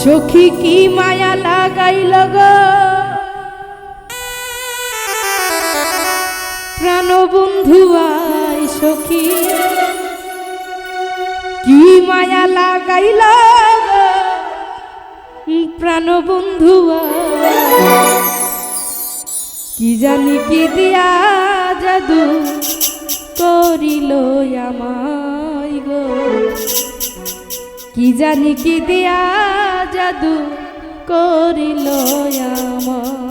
সখী কি মায়া লাগাইল গো? প্রাণবন্ধু আয় সখী, কি মায়া লাগাইল গো? প্রাণবন্ধু আয়। কি জানি কি দিয়া জাদু করিল আমায় গো? কি জানি কি দিয়া জাদু করিল আমার।